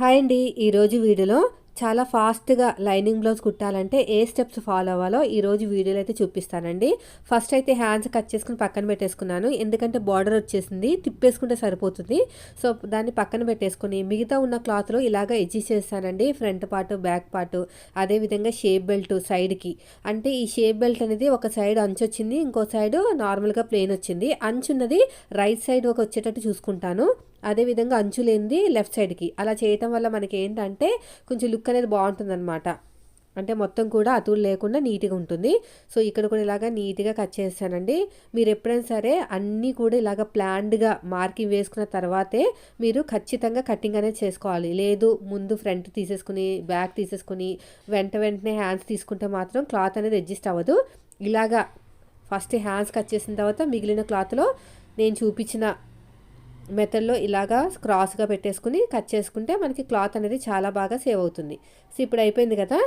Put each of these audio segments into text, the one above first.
Hi అండి. ఈరోజు వీడియోలో చాలా ఫాస్ట్గా లైనింగ్ బ్లౌజ్ కుట్టాలంటే ఏ స్టెప్స్ ఫాలో అవ్వాలో ఈరోజు వీడియోలో అయితే చూపిస్తానండి. ఫస్ట్ అయితే హ్యాండ్స్ కట్ చేసుకుని పక్కన పెట్టేసుకున్నాను. ఎందుకంటే బార్డర్ వచ్చేసింది తిప్పేసుకుంటే సరిపోతుంది. సో దాన్ని పక్కన పెట్టేసుకుని మిగతా ఉన్న క్లాత్లో ఇలాగ ఎడ్జి చేస్తానండి. ఫ్రంట్ పార్ట్ బ్యాక్ పార్ట్ అదేవిధంగా షేప్ బెల్ట్ సైడ్కి. అంటే ఈ షేప్ బెల్ట్ అనేది ఒక సైడ్ అంచు వచ్చింది ఇంకో సైడ్ నార్మల్గా ప్లేన్ వచ్చింది. అంచున్నది రైట్ సైడ్ ఒక వచ్చేటట్టు చూసుకుంటాను. అదేవిధంగా అంచు లేనిది లెఫ్ట్ సైడ్కి అలా చేయటం వల్ల మనకి ఏంటంటే కొంచెం లుక్ అనేది బాగుంటుందన్నమాట. అంటే మొత్తం కూడా అతులు లేకుండా నీట్గా ఉంటుంది. సో ఇక్కడ కూడా ఇలాగ నీట్గా కట్ చేస్తానండి. మీరు ఎప్పుడైనా సరే అన్నీ కూడా ఇలాగ ప్లాన్డ్గా మార్కింగ్ వేసుకున్న తర్వాతే మీరు ఖచ్చితంగా కటింగ్ అనేది చేసుకోవాలి. లేదు ముందు ఫ్రంట్ తీసేసుకుని బ్యాక్ తీసేసుకుని వెంట వెంటనే హ్యాండ్స్ తీసుకుంటే మాత్రం క్లాత్ అనేది అడ్జస్ట్ అవ్వదు. ఇలాగా ఫస్ట్ హ్యాండ్స్ కట్ చేసిన తర్వాత మిగిలిన క్లాత్లో నేను చూపించిన మెథడ్లో ఇలాగా క్రాస్గా పెట్టేసుకుని కట్ చేసుకుంటే మనకి క్లాత్ అనేది చాలా బాగా సేవ్ అవుతుంది. సో ఇప్పుడు అయిపోయింది కదా?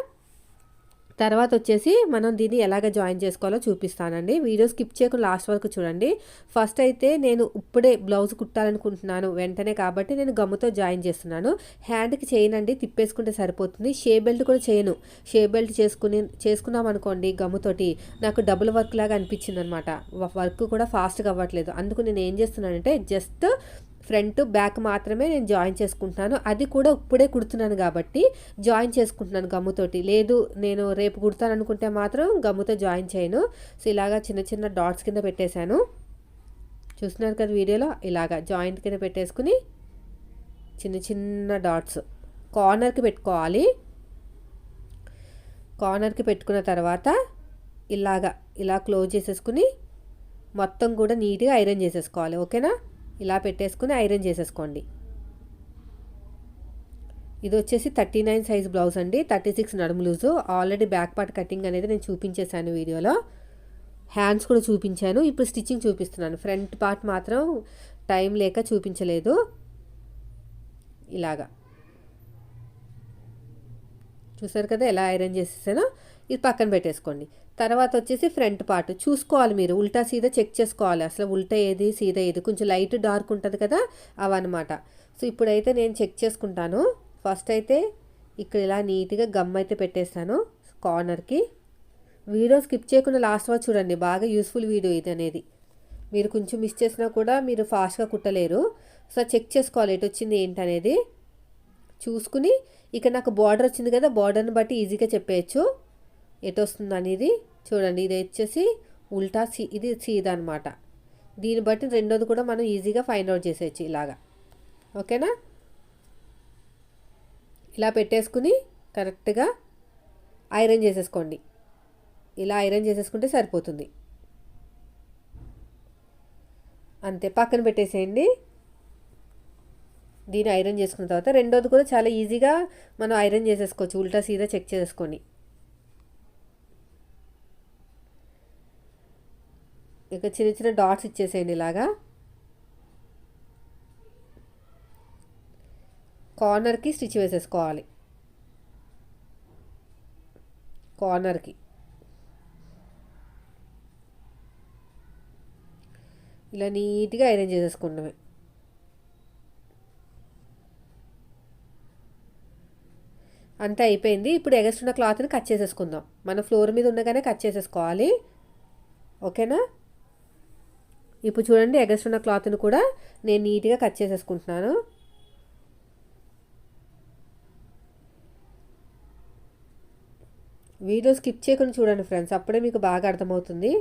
తర్వాత వచ్చేసి మనం దీన్ని ఎలాగ జాయిన్ చేసుకోవాలో చూపిస్తానండి. వీడియో స్కిప్ చేయకుండా లాస్ట్ వరకు చూడండి. ఫస్ట్ అయితే నేను ఇప్పుడే బ్లౌజ్ కుట్టాలనుకుంటున్నాను వెంటనే కాబట్టి నేను గమ్ముతో జాయిన్ చేస్తున్నాను. హ్యాండ్కి చేయనండి తిప్పేసుకుంటే సరిపోతుంది. షే బెల్ట్ కూడా చేయను. షే బెల్ట్ చేసుకుని చేసుకున్నాం అనుకోండి గమ్ముతోటి నాకు డబుల్ వర్క్ లాగా అనిపించింది అనమాట వర్క్ కూడా ఫాస్ట్గా అవ్వట్లేదు. అందుకు నేను ఏం చేస్తున్నానంటే జస్ట్ ఫ్రంట్ బ్యాక్ మాత్రమే నేను జాయిన్ చేసుకుంటున్నాను. అది కూడా ఇప్పుడే కుడుతున్నాను కాబట్టి జాయిన్ చేసుకుంటున్నాను గమ్ముతోటి. లేదు నేను రేపు కుడతాను అనుకుంటే మాత్రం గమ్ముతో జాయిన్ చేయను. సో ఇలాగా చిన్న చిన్న డాట్స్ కింద పెట్టేశాను. చూస్తున్నారు కదా వీడియోలో? ఇలాగా జాయింట్ కింద పెట్టేసుకుని చిన్న చిన్న డాట్స్. కార్నర్కి పెట్టుకోవాలి. కార్నర్కి పెట్టుకున్న తర్వాత ఇలాగా ఇలా క్లోజ్ చేసేసుకుని మొత్తం కూడా నీట్గా ఐరన్ చేసేసుకోవాలి. ఓకేనా? ఇలా పెట్టేసుకుని ఐరన్ చేసేసుకోండి. ఇది వచ్చేసి థర్టీ నైన్ సైజ్ బ్లౌజ్ అండి. థర్టీ సిక్స్ నడుము loose. Already back part cutting అనేది నేను చూపించేశాను వీడియోలో. హ్యాండ్స్ కూడా చూపించాను. ఇప్పుడు స్టిచ్చింగ్ చూపిస్తున్నాను. ఫ్రంట్ పార్ట్ మాత్రం టైం లేక చూపించలేదు. ఇలాగా. చూసారు కదా ఎలా ఐరన్ చేసేసానో? ఇది పక్కన పెట్టేసుకోండి. తర్వాత వచ్చేసి ఫ్రంట్ పార్ట్. చూసుకోవాలి మీరు. ఉల్టా సీదా చెక్ చేసుకోవాలి. అసలు ఉల్టా ఏది సీదా ఏది. కొంచెం లైట్ డార్క్ ఉంటుంది కదా అవన్నమాట. సో ఇప్పుడైతే నేను చెక్ చేసుకుంటాను. ఫస్ట్ అయితే ఇక్కడ ఇలా నీట్గా గమ్ అయితే పెట్టేస్తాను కార్నర్కి. వీడియో స్కిప్ చేయకుండా లాస్ట్ వరకు చూడండి. బాగా యూస్ఫుల్ వీడియో ఇది అనేది. మీరు కొంచెం మిస్ చేసినా కూడా మీరు ఫాస్ట్గా కుట్టలేరు. సో చెక్ చేసుకోవాలి. ఎటు వచ్చింది ఏంటనేది చూసుకుని ఇక్కడ నాకు బార్డర్ వచ్చింది కదా బార్డర్ని బట్టి ఈజీగా చెప్పేయచ్చు. ఎటు వస్తుంది అనేది చూడండి. ఇది వచ్చేసి ఉల్టా సీ ఇది సీదా అనమాట దీన్ని బట్టి రెండోది కూడా మనం ఈజీగా ఫైండ్ అవుట్ చేసేయచ్చు ఇలాగా. ఓకేనా? ఇలా పెట్టేసుకుని కరెక్ట్గా ఐరన్ చేసేసుకోండి. ఇలా ఐరన్ చేసేసుకుంటే సరిపోతుంది. అంతే పక్కన పెట్టేసేయండి. దీన్ని ఐరన్ చేసుకున్న తర్వాత రెండోది కూడా చాలా ఈజీగా మనం ఐరన్ చేసేసుకోవచ్చు. ఉల్టా సీదా చెక్ చేసుకొని ఇక చిన్న చిన్న డాట్స్ ఇచ్చేసేయండి ఇలాగా. కార్నర్కి స్టిచ్ వేసేసుకోవాలి. కార్నర్కి ఇలా నీట్గా అరేంజ్ చేసేసుకుంటామే అంతా అయిపోయింది. ఇప్పుడు ఎగస్టున్న క్లాత్ని కట్ చేసేసుకుందాం. మన ఫ్లోర్ మీద ఉండగానే కట్ చేసేసుకోవాలి. ఓకేనా ఇప్పుడు చూడండి ఎగస్టున్న క్లాత్ని కూడా నేను నీట్గా కట్ చేసేసుకుంటున్నాను. వీడియో స్కిప్ చేయకుండా చూడండి ఫ్రెండ్స్ అప్పుడే మీకు బాగా అర్థమవుతుంది.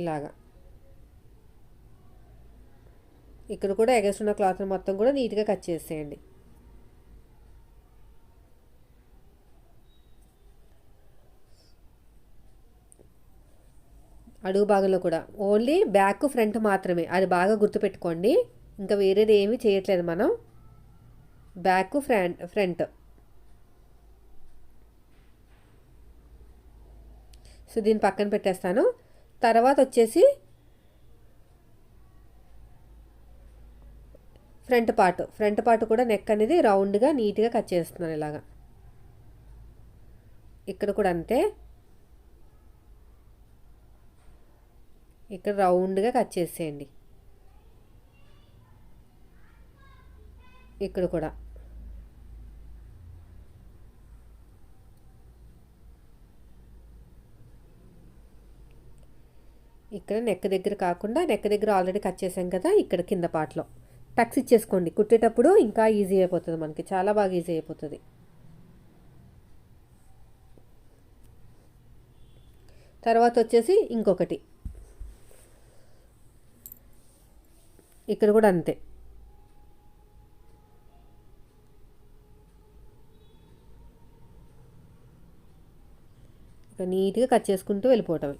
ఇలాగా. ఇక్కడ కూడా ఎగస్టున్న క్లాత్ని మొత్తం కూడా నీట్గా కట్ చేసేయండి. అడుగు భాగంలో కూడా. ఓన్లీ బ్యాక్ ఫ్రంట్ మాత్రమే. అది బాగా గుర్తుపెట్టుకోండి. ఇంకా వేరేది ఏమీ చేయట్లేదు మనం. బ్యాక్ ఫ్రంట్ ఫ్రంట్ సో దీన్ని పక్కన పెట్టేస్తాను. తర్వాత వచ్చేసి ఫ్రంట్ పార్ట్. ఫ్రంట్ పార్ట్ కూడా నెక్ అనేది రౌండ్గా నీట్గా కట్ చేస్తున్నాను ఇలాగా. ఇక్కడ కూడా అంతే. ఇక్కడ రౌండ్గా కట్ చేసేయండి. ఇక్కడ కూడా. ఇక్కడ నెక్ దగ్గర కాకుండా నెక్ దగ్గర ఆల్రెడీ కట్ చేసాం కదా ఇక్కడ కింద పాటలో టక్స్ ఇచ్చేసుకోండి. కుట్టేటప్పుడు ఇంకా ఈజీ అయిపోతుంది మనకి. చాలా బాగా ఈజీ అయిపోతుంది. తర్వాత వచ్చేసి ఇంకొకటి. ఇక్కడ కూడా అంతే. ఇక నీట్గా కట్ చేసుకుంటూ వెళ్ళిపోవటమే.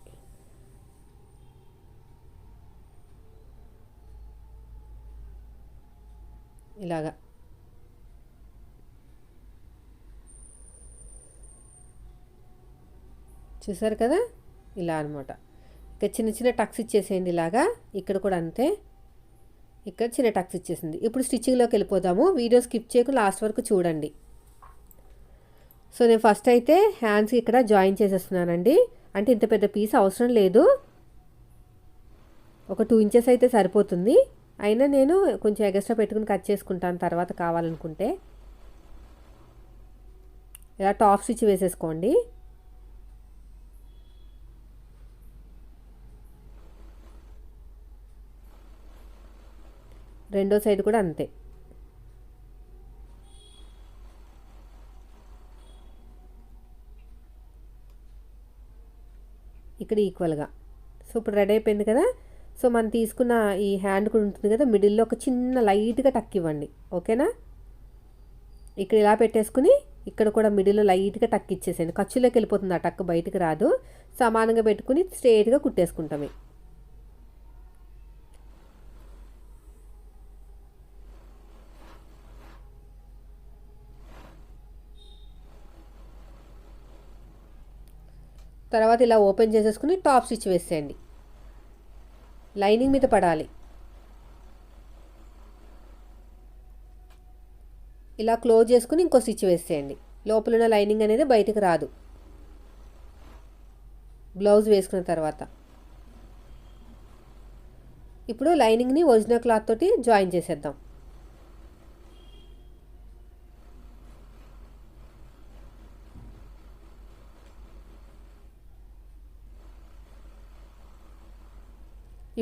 ఇలాగా. చూసారు కదా? ఇలా అనమాట ఇక చిన్న చిన్న టక్స్ ఇచ్చేసేయండి ఇలాగా. ఇక్కడ కూడా అంతే. ఇక్కడ చిన్న టక్స్ ఇచ్చేసింది. ఇప్పుడు స్టిచ్చింగ్లోకి వెళ్ళిపోదాము. వీడియో స్కిప్ చేయకు లాస్ట్ వరకు చూడండి. సో నేను ఫస్ట్ అయితే హ్యాండ్స్కి ఇక్కడ జాయిన్ చేసేస్తున్నానండి. అంటే ఇంత పెద్ద పీస్ అవసరం లేదు. ఒక టూ ఇంచెస్ అయితే సరిపోతుంది. అయినా నేను కొంచెం ఎగస్ట్రా పెట్టుకుని కట్ చేసుకుంటాను. తర్వాత కావాలనుకుంటే. ఇలా టాప్ స్టిచ్ వేసేసుకోండి. రెండో సైడ్ కూడా అంతే. ఇక్కడ ఈక్వల్గా సో ఇప్పుడు రెడీ అయిపోయింది కదా? సో మనం తీసుకున్న ఈ హ్యాండ్ కూడా ఉంటుంది కదా? మిడిల్లో ఒక చిన్న లైట్గా టక్ ఇవ్వండి. ఓకేనా ఇక్కడ ఇలా పెట్టేసుకుని ఇక్కడ కూడా మిడిల్లో లైట్గా టక్ ఇచ్చేసేయండి. ఖర్చులోకి వెళ్ళిపోతుంది ఆ టక్ బయటకు రాదు. సమానంగా పెట్టుకుని స్ట్రేట్గా కుట్టేసుకుంటాం తర్వాత ఇలా ఓపెన్ చేసేసుకుని టాప్ స్టిచ్ వేసేయండి. లైనింగ్ మీద పడాలి. ఇలా క్లోజ్ చేసుకుని ఇంకో స్టిచ్ వేసేయండి. లోపల ఉన్న లైనింగ్ అనేది బయటకు రాదు. బ్లౌజ్ వేసుకున్న తర్వాత. ఇప్పుడు లైనింగ్ని ఒరిజినల్ క్లాత్ తోటి జాయిన్ చేసేద్దాం.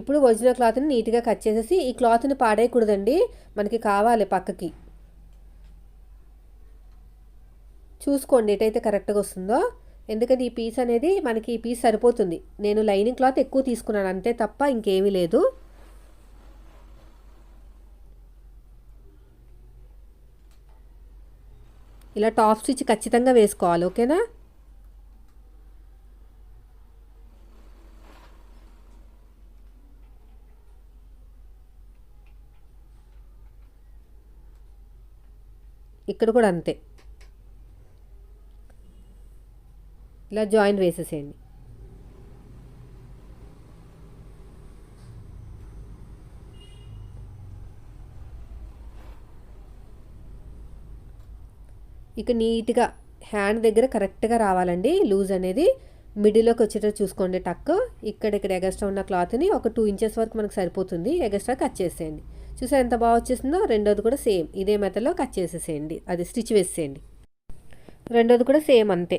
ఇప్పుడు ఒరిజినల్ క్లాత్ని నీట్గా కట్ చేసేసి ఈ క్లాత్ని పాడేయకూడదండి. మనకి కావాలి పక్కకి. చూసుకోండి ఎటైతే కరెక్ట్గా వస్తుందో. ఎందుకంటే ఈ పీస్ అనేది మనకి ఈ పీస్ సరిపోతుంది. నేను లైనింగ్ క్లాత్ ఎక్కువ తీసుకున్నాను. అంతే తప్ప ఇంకేమీ లేదు. ఇలా టాప్ స్టిచ్ ఖచ్చితంగా వేసుకోవాలి. ఓకేనా? ఇక్కడ కూడా అంతే. ఇలా జాయిన్ వేసేసేయండి. ఇక నీట్గా హ్యాండ్ దగ్గర కరెక్ట్గా రావాలండి. లూజ్ అనేది మిడిల్లోకి వచ్చేటట్టు చూసుకోండి టక్. ఇక్కడ ఇక్కడ ఎగస్ట్రా ఉన్న క్లాత్ని ఒక టూ ఇంచెస్ వరకు మనకు సరిపోతుంది. ఎగస్ట్రా కట్ చేసేయండి. చూసారు ఎంత బాగా వచ్చేసిందో రెండోది కూడా సేమ్. ఇదే మెథడ్లో కట్ చేసేసేయండి. అది స్టిచ్ వేసేయండి రెండోది కూడా సేమ్ అంతే.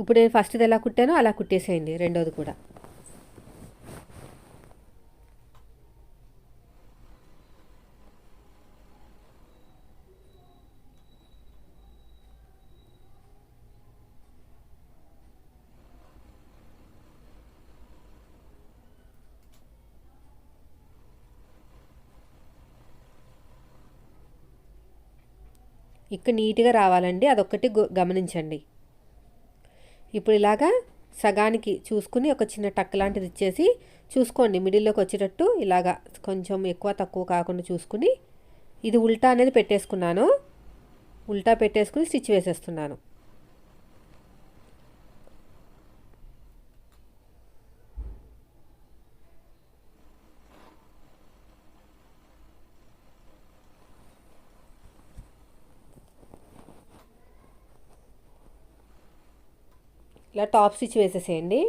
ఇప్పుడు నేను ఫస్ట్ది ఎలా కుట్టానో అలా కుట్టేసేయండి. రెండోది కూడా. ఇక్కడ నీట్గా రావాలండి. అదొక్కటి గమనించండి. ఇప్పుడు ఇలాగా సగానికి చూసుకుని ఒక చిన్న టక్ లాంటిది ఇచ్చేసి చూసుకోండి. మిడిల్లోకి వచ్చేటట్టు ఇలాగా కొంచెం ఎక్కువ తక్కువ కాకుండా చూసుకుని ఇది ఉల్టా అనేది పెట్టేసుకున్నాను. ఉల్టా పెట్టేసుకుని స్టిచ్ వేసేస్తున్నాను. ఇలా టాప్ స్టిచ్ వేసేసేయండి.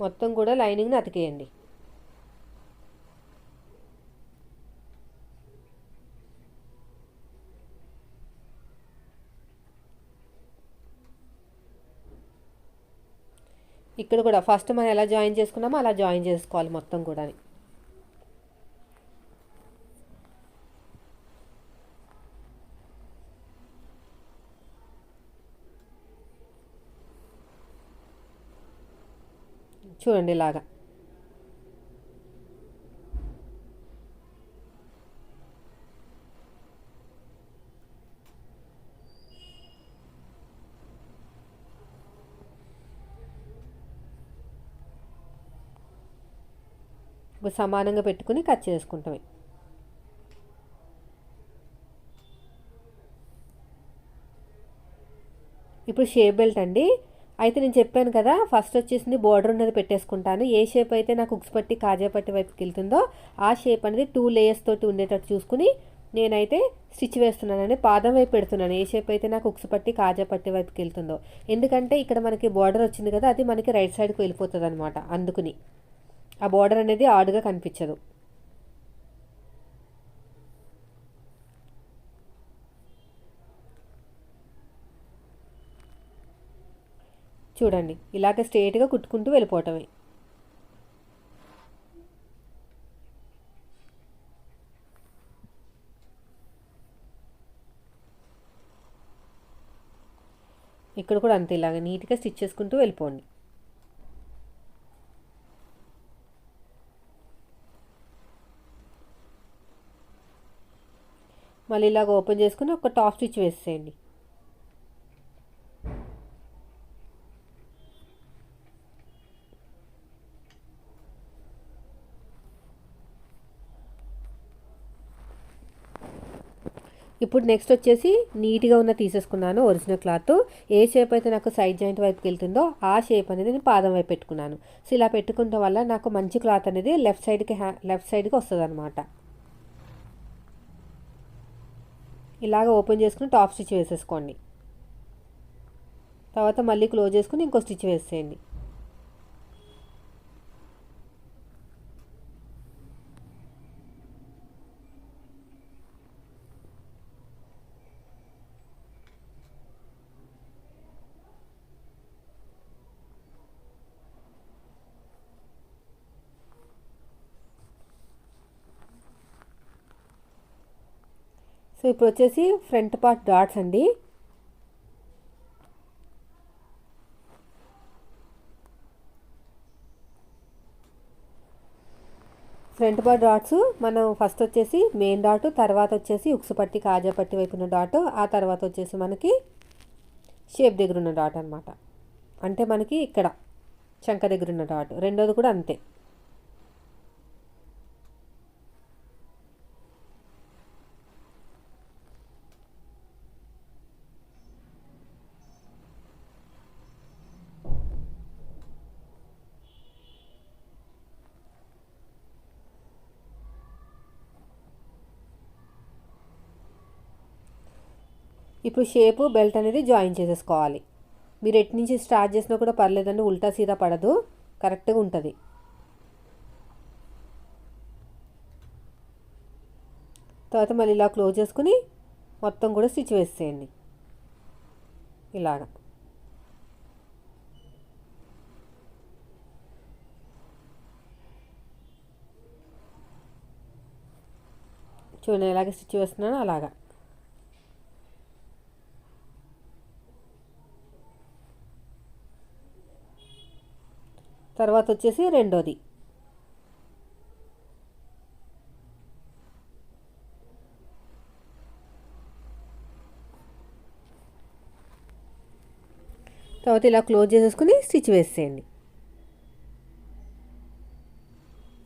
మొత్తం కూడా లైనింగ్ని అతికేయండి. ఇక్కడ కూడా ఫస్ట్ మనం ఎలా జాయిన్ చేసుకున్నామో అలా జాయిన్ చేసుకోవాలి మొత్తం కూడా చూడండి ఇలాగా. సమానంగా పెట్టుకుని కట్ చేసుకుంటాం. ఇప్పుడు షేప్ బెల్ట్ అండి. అయితే నేను చెప్పాను కదా ఫస్ట్ వచ్చేసింది బోర్డర్ ఉన్నది పెట్టేసుకుంటాను. ఏ షేప్ అయితే నాకు ఉక్స్ పట్టి కాజా పట్టి వైపుకి వెళ్తుందో ఆ షేప్ అనేది టూ లేయర్స్ తోటి ఉండేటట్టు చూసుకుని నేనైతే స్టిచ్ వేస్తున్నానండి. పాదం వైపు పెడుతున్నాను. ఏ షేప్ అయితే నాకు ఉక్స్ పట్టి కాజా పట్టి వైపుకి వెళ్తుందో. ఎందుకంటే ఇక్కడ మనకి బోర్డర్ వచ్చింది కదా అది మనకి రైట్ సైడ్కి వెళ్ళిపోతుంది అనమాట అందుకుని. ఆ బార్డర్ అనేది ఆడుగా కనిపించదు. చూడండి ఇలాగ స్ట్రేట్గా కుట్టుకుంటూ వెళ్ళిపోవటమే. ఇక్కడ కూడా అంతే ఇలాగ నీట్గా స్టిచ్ చేసుకుంటూ వెళ్ళిపోండి. మళ్ళీ ఇలాగ ఓపెన్ చేసుకుని ఒక టాప్ స్టిచ్ వేసేయండి. ఇప్పుడు నెక్స్ట్ వచ్చేసి నీట్గా ఉన్న తీసేసుకున్నాను ఒరిజినల్ క్లాత్. ఏ షేప్ అయితే నాకు సైడ్ జాయింట్ వైపుకి వెళ్తుందో ఆ షేప్ అనేది నేను పాదం వైపు పెట్టుకున్నాను. సో ఇలా పెట్టుకుంటాం వల్ల నాకు మంచి క్లాత్ అనేది లెఫ్ట్ సైడ్కి హ్యా లెఫ్ట్ సైడ్కి వస్తుంది అనమాట ఇలాగ ఓపెన్ చేసుకుని టాప్ స్టిచ్ వేసేసుకోండి. తర్వాత మళ్ళీ క్లోజ్ చేసుకుని ఇంకో స్టిచ్ వేసేయండి. సో ఇప్పుడు వచ్చేసి ఫ్రంట్ పార్ట్ డాట్స్ అండి. ఫ్రంట్ పార్ట్ డాట్స్ మనం ఫస్ట్ వచ్చేసి మెయిన్ డాట్ తర్వాత వచ్చేసి ఉక్సు పట్టి కాజా పట్టి వైపు ఉన్న డాట్ ఆ తర్వాత వచ్చేసి మనకి షేప్ దగ్గర ఉన్న డాట్ అనమాట అంటే మనకి ఇక్కడ చంక దగ్గర ఉన్న డాట్. రెండోది కూడా అంతే. ఇప్పుడు షేపు బెల్ట్ అనేది జాయిన్ చేసేసుకోవాలి. మీరు ఎటు నుంచి స్టార్ట్ చేసినా కూడా పర్లేదండి ఉల్టా సీదా పడదు కరెక్ట్గా ఉంటుంది. తర్వాత మళ్ళీ ఇలా క్లోజ్ చేసుకుని మొత్తం కూడా స్టిచ్ వేసేయండి. ఇలాగా. చూడండి ఎలాగ స్టిచ్ వేస్తున్నాను అలాగా. తర్వాత వచ్చేసి రెండోది. తర్వాత ఇలా క్లోజ్ చేసేసుకుని స్టిచ్ వేసేయండి.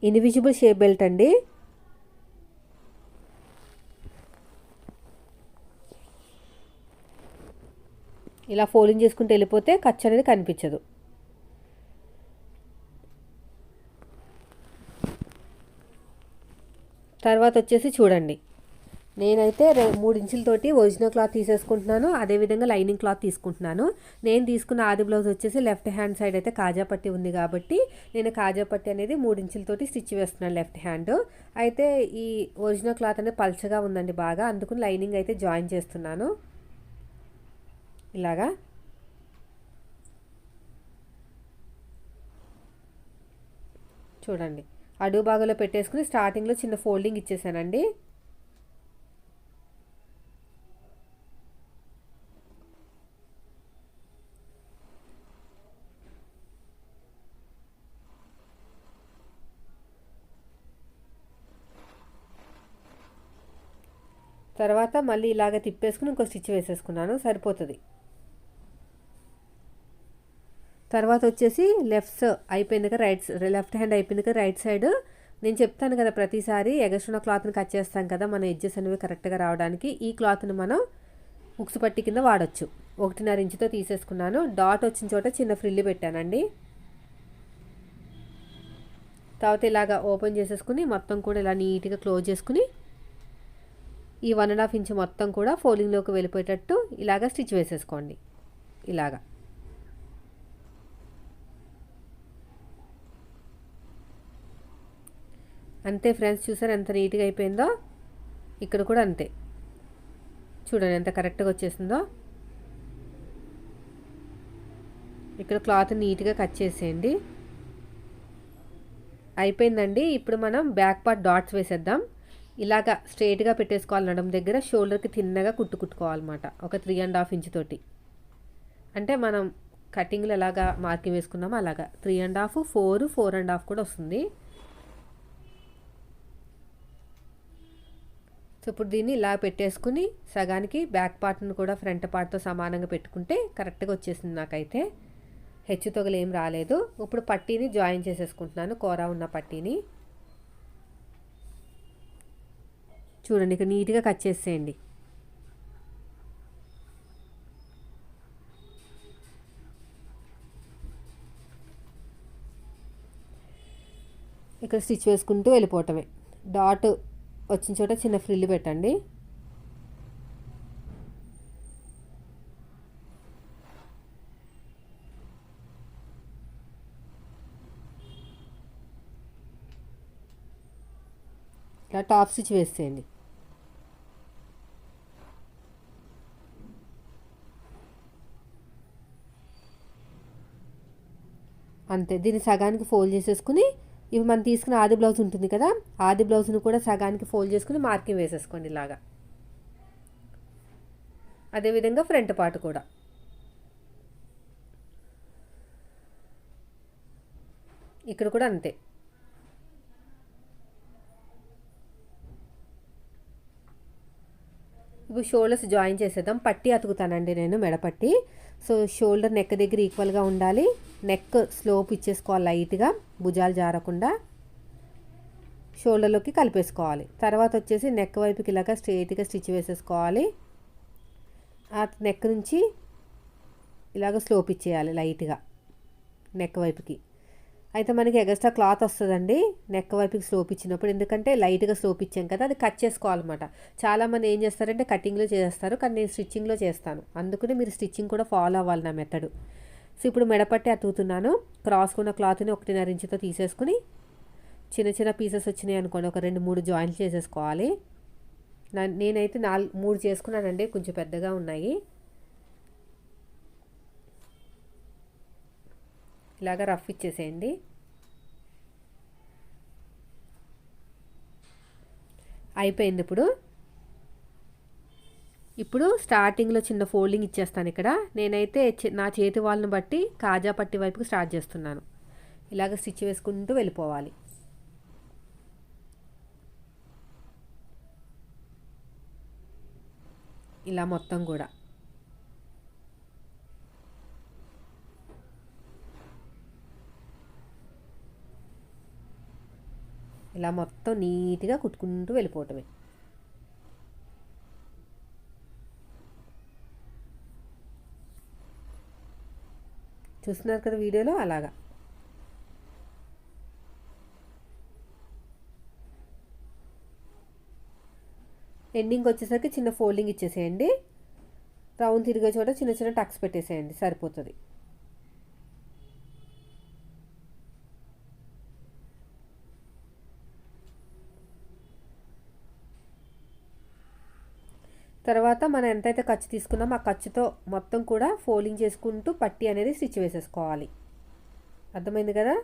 ఇన్విజిబుల్ షేప్ బెల్ట్ అండి. ఇలా ఫోల్డింగ్ చేసుకుంటూ వెళ్ళిపోతే ఖర్చు అనేది కనిపించదు. తర్వాత వచ్చేసి చూడండి. నేనైతే రె మూడు ఇంచులతోటి ఒరిజినల్ క్లాత్ తీసేసుకుంటున్నాను. అదేవిధంగా లైనింగ్ క్లాత్ తీసుకుంటున్నాను. నేను తీసుకున్న ఆది బ్లౌజ్ వచ్చేసి లెఫ్ట్ హ్యాండ్ సైడ్ అయితే కాజా పట్టి ఉంది కాబట్టి నేను కాజా పట్టి అనేది మూడు ఇంచులతోటి స్టిచ్ వేస్తున్నాను లెఫ్ట్ హ్యాండ్. అయితే ఈ ఒరిజినల్ క్లాత్ అనేది పల్చగా ఉందండి బాగా. అందుకని లైనింగ్ అయితే జాయిన్ చేస్తున్నాను. ఇలాగా. చూడండి. అడుగు భాగంలో పెట్టేసుకుని స్టార్టింగ్లో చిన్న ఫోల్డింగ్ ఇచ్చేసానండి. తర్వాత మళ్ళీ ఇలాగ తిప్పేసుకుని ఇంకో స్టిచ్ వేసేసుకున్నాను సరిపోతుంది. తర్వాత వచ్చేసి లెఫ్ట్స్ అయిపోయింది కదా రైట్ లెఫ్ట్ హ్యాండ్ అయిపోయింది కదా రైట్ సైడ్ నేను చెప్తాను కదా ప్రతిసారి ఎగస్ట్రున్న క్లాత్ని కట్ చేస్తాం కదా మన ఎడ్జెస్ అనేవి కరెక్ట్గా రావడానికి ఈ క్లాత్ని మనం ఉక్సు పట్టి కింద వాడచ్చు. ఒకటిన్నర ఇంచుతో తీసేసుకున్నాను. డాట్ వచ్చిన చోట చిన్న ఫ్రిల్లి పెట్టానండి. తర్వాత ఇలాగా ఓపెన్ చేసేసుకుని మొత్తం కూడా ఇలా నీట్గా క్లోజ్ చేసుకుని ఈ వన్ అండ్ హాఫ్ ఇంచ్ మొత్తం కూడా ఫోల్డింగ్లోకి వెళ్ళిపోయేటట్టు ఇలాగ స్టిచ్ వేసేసుకోండి. ఇలాగా. అంతే ఫ్రెండ్స్ చూసారు ఎంత నీట్గా అయిపోయిందో? ఇక్కడ కూడా అంతే. చూడండి ఎంత కరెక్ట్గా వచ్చేసిందో. ఇక్కడ క్లాత్ నీట్గా కట్ చేసేయండి. అయిపోయిందండి. ఇప్పుడు మనం బ్యాక్ పార్ట్ డాట్స్ వేసేద్దాం. ఇలాగా స్ట్రైట్గా పెట్టేసుకోవాలి. నడుము దగ్గర షోల్డర్కి తిన్నగా కుట్టు కుట్టుకోవాలన్నమాట. ఒక త్రీ అండ్ హాఫ్ ఇంచ్ తోటి. అంటే మనం కటింగ్లు ఎలాగా మార్కింగ్ వేసుకున్నామో అలాగా. Three and half four four and half కూడా వస్తుంది. సో ఇప్పుడు దీన్ని ఇలా పెట్టేసుకుని సగానికి బ్యాక్ పార్ట్ను కూడా ఫ్రంట్ పార్ట్తో సమానంగా పెట్టుకుంటే కరెక్ట్గా వచ్చేసింది నాకైతే. హెచ్చు తొగలు ఏం రాలేదు. ఇప్పుడు పట్టీని జాయిన్ చేసేసుకుంటున్నాను కూర ఉన్న పట్టీని. చూడండి ఇక నీట్గా కట్ చేసేయండి. ఇక్కడ స్టిచ్ వేసుకుంటూ వెళ్ళిపోవటమే. డాట్ వచ్చిన చోట చిన్న ఫ్రిల్ పెట్టండి. ఇలా టాప్ స్టిచ్ వేసేయండి. అంతే దీన్ని సగానికి ఫోల్డ్ చేసేసుకుని ఇవి మనం తీసుకున్న ఆది బ్లౌజ్ ఉంటుంది కదా ఆది బ్లౌజ్ను కూడా సగానికి ఫోల్డ్ చేసుకుని మార్కింగ్ వేసేసుకోండి ఇలాగా. అదేవిధంగా ఫ్రంట్ పార్ట్ కూడా. ఇక్కడ కూడా అంతే. ఇప్పుడు షోల్డర్స్ జాయిన్ చేసేద్దాం. పట్టి అతుకుతానండి నేను మెడపట్టి సో షోల్డర్ నెక్ దగ్గర ఈక్వల్గా ఉండాలి. నెక్ స్లోప్ ఇచ్చేసుకోవాలి లైట్గా భుజాలు జారకుండా. షోల్డర్లోకి కలిపేసుకోవాలి. తర్వాత వచ్చేసి నెక్ వైపుకి ఇలాగ స్ట్రైట్గా స్టిచ్ వేసేసుకోవాలి. ఆ నెక్ నుంచి ఇలాగ స్లోప్ ఇచ్చేయాలి లైట్గా నెక్ వైపుకి. అయితే మనకి ఎగస్ట్రా క్లాత్ వస్తుందండి. నెక్ వైపుకి స్లోప్ ఇచ్చినప్పుడు. ఎందుకంటే లైట్గా స్లోప్ ఇచ్చాం కదా అది కట్ చేసుకోవాలన్నమాట. చాలామంది ఏం చేస్తారంటే కటింగ్లో చేస్తారు కానీ నేను స్టిచ్చింగ్లో చేస్తాను. అందుకనే మీరు స్టిచ్చింగ్ కూడా ఫాలో అవ్వాలి నా మెథడు. సో ఇప్పుడు మెడపట్టి అతుకుతున్నాను. క్రాస్కున్న క్లాత్ని ఒకటిన్నర ఇంచుతో తీసేసుకుని చిన్న చిన్న పీసెస్ వచ్చినాయి అనుకోండి. ఒక రెండు మూడు జాయింట్లు చేసేసుకోవాలి. నేనైతే నాలుగు మూడు చేసుకున్నానండి. కొంచెం పెద్దగా ఉన్నాయి. ఇలాగ రఫ్ ఇచ్చేసేయండి. అయిపోయింది ఇప్పుడు. ఇప్పుడు స్టార్టింగ్లో చిన్న ఫోల్డింగ్ ఇచ్చేస్తాను ఇక్కడ. నేనైతే నా చేతి వాళ్ళని బట్టి కాజా పట్టి వైపుకి స్టార్ట్ చేస్తున్నాను. ఇలాగ స్టిచ్ వేసుకుంటూ వెళ్ళిపోవాలి. ఇలా మొత్తం కూడా. ఇలా మొత్తం నీట్గా కుట్టుకుంటూ వెళ్ళిపోవటమే. చూస్తున్నారు కదా వీడియోలో? అలాగా. ఎండింగ్ వచ్చేసరికి చిన్న ఫోల్డింగ్ ఇచ్చేసేయండి. రౌండ్ తిరిగే చోట చిన్న చిన్న టక్స్ పెట్టేసేయండి. సరిపోతుంది. తర్వాత మనం ఎంతైతే ఖర్చు తీసుకున్నామో ఆ ఖర్చుతో మొత్తం కూడా ఫోల్డింగ్ చేసుకుంటూ పట్టి అనేది స్టిచ్ వేసేసుకోవాలి అర్థమైంది కదా?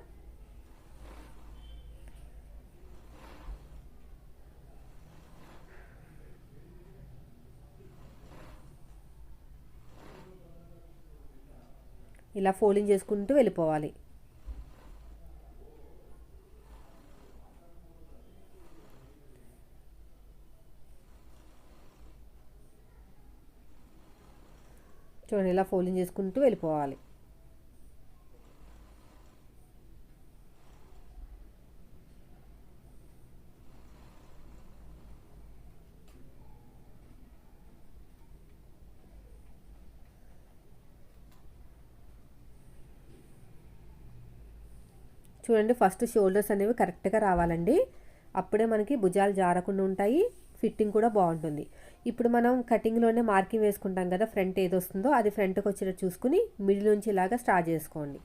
ఇలా ఫోల్డింగ్ చేసుకుంటూ వెళ్ళిపోవాలి. చూడండి ఇలా ఫోల్డింగ్ చేసుకుంటూ వెళ్ళిపోవాలి. చూడండి ఫస్ట్ షోల్డర్స్ అనేవి కరెక్ట్గా రావాలండి. అప్పుడే మనకి భుజాలు జారకుండా ఉంటాయి. ఫిట్టింగ్ కూడా బాగుంటుంది. ఇప్పుడు మనం కటింగ్లోనే మార్కింగ్ వేసుకుంటాం కదా ఫ్రంట్ ఏది వస్తుందో అది ఫ్రంట్కి వచ్చేటట్టు చూసుకుని మిడిల్ నుంచి ఇలాగా స్టార్ట్ చేసుకోండి.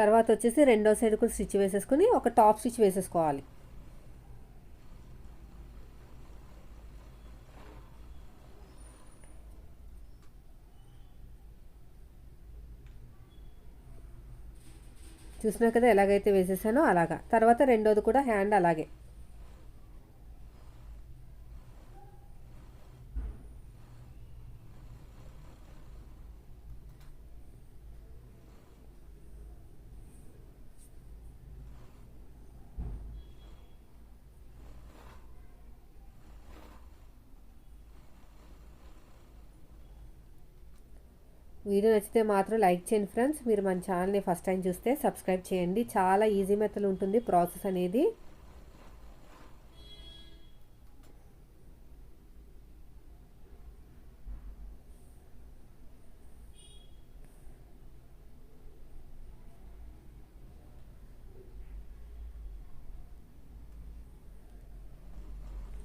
తర్వాత వచ్చేసి రెండో సైడ్ కూడా స్టిచ్ వేసేసుకుని ఒక టాప్ స్టిచ్ వేసేసుకోవాలి. చూసినా కదా ఎలాగైతే వేసేసానో అలాగా. తర్వాత రెండోది కూడా హ్యాండ్ అలాగే. వీడియో నచ్చితే మాత్రం లైక్ చేయండి ఫ్రెండ్స్. మీరు మన ఛానల్ని ఫస్ట్ టైం చూస్తే సబ్స్క్రైబ్ చేయండి. చాలా ఈజీ మెథడ్ ఉంటుంది ప్రాసెస్ అనేది.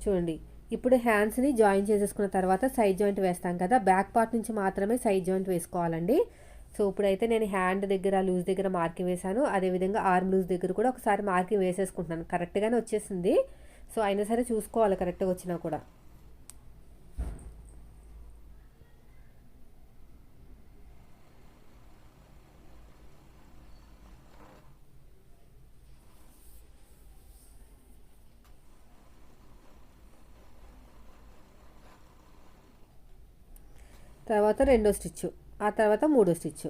చూడండి. ఇప్పుడు హ్యాండ్స్ని జాయిన్ చేసేసుకున్న తర్వాత సైడ్ జాయింట్ వేస్తాం కదా. బ్యాక్ పార్ట్ నుంచి మాత్రమే సైడ్ జాయింట్ వేసుకోవాలండి. సో ఇప్పుడైతే నేను హ్యాండ్ దగ్గర లూజ్ దగ్గర మార్కింగ్ వేశాను. అదేవిధంగా ఆర్మ్ లూజ్ దగ్గర కూడా ఒకసారి మార్కింగ్ వేసేసుకుంటున్నాను. కరెక్ట్గానే వచ్చేసింది. సో అయినా సరే చూసుకోవాలి కరెక్ట్గా వచ్చినా కూడా. తర్వాత రెండో స్టిచ్ ఆ తర్వాత మూడో స్టిచ్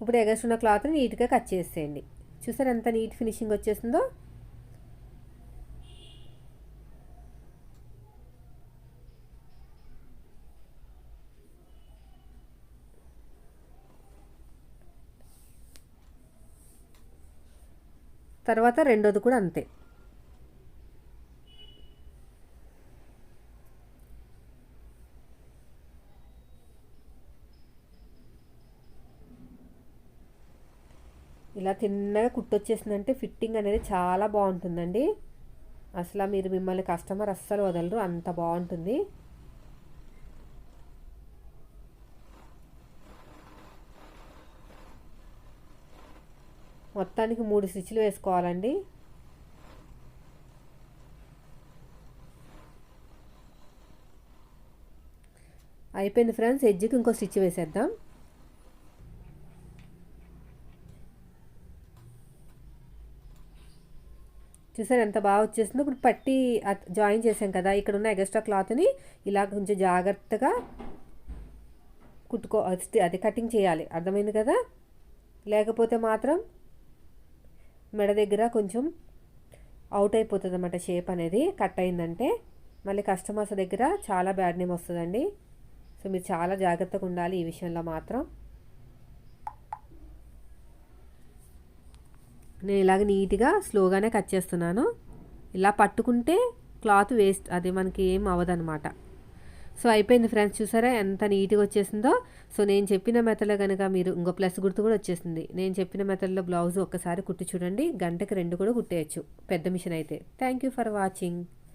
ఇప్పుడు ఎగస్ట్రున్న క్లాత్ని నీట్గా కట్ చేసేయండి. చూసారు ఎంత నీట్ ఫినిషింగ్ వచ్చేసిందో? తర్వాత రెండోది కూడా అంతే. ఇలా తిన్నగా కుట్టొచ్చేసిందంటే ఫిట్టింగ్ అనేది చాలా బాగుంటుందండి. అసలు మీరు మిమ్మల్ని కస్టమర్ అస్సలు వదలరు అంత బాగుంటుంది. మొత్తానికి మూడు స్టిచ్లు వేసుకోవాలండి. అయిపోయింది ఫ్రెండ్స్ ఎడ్జ్కి ఇంకో స్టిచ్ వేసేద్దాం. చూసారు ఎంత బాగా వచ్చేసిందో ఇప్పుడు పట్టి జాయిన్ చేసాం కదా ఇక్కడ ఉన్న ఎగస్ట్రా క్లాత్ని ఇలా కొంచెం జాగ్రత్తగా కుట్టుకో అది కటింగ్ చేయాలి. అర్థమైంది కదా? లేకపోతే మాత్రం మెడ దగ్గర కొంచెం అవుట్ అయిపోతుంది అన్నమాట షేప్ అనేది. కట్ అయిందంటే మళ్ళీ కస్టమర్స్ దగ్గర చాలా బ్యాడ్ నేమ్ వస్తుందండి. సో మీరు చాలా జాగ్రత్తగా ఉండాలి ఈ విషయంలో మాత్రం. నేను ఇలాగ నీట్గా స్లోగానే కట్ చేస్తున్నాను. ఇలా పట్టుకుంటే క్లాత్ వేస్ట్ అది మనకి ఏం అవ్వదనమాట సో అయిపోయింది ఫ్రెండ్స్ చూసారా? ఎంత నీట్గా వచ్చేసిందో. సో నేను చెప్పిన మెథడ్లో కనుక మీరు ఇంకో ప్లస్ గుర్తు కూడా వచ్చేసింది. నేను చెప్పిన మెథడ్లో బ్లౌజ్ ఒక్కసారి కుట్టి చూడండి. గంటకి రెండు కూడా కుట్టేయచ్చు. పెద్ద మిషన్ అయితే. Thank you for watching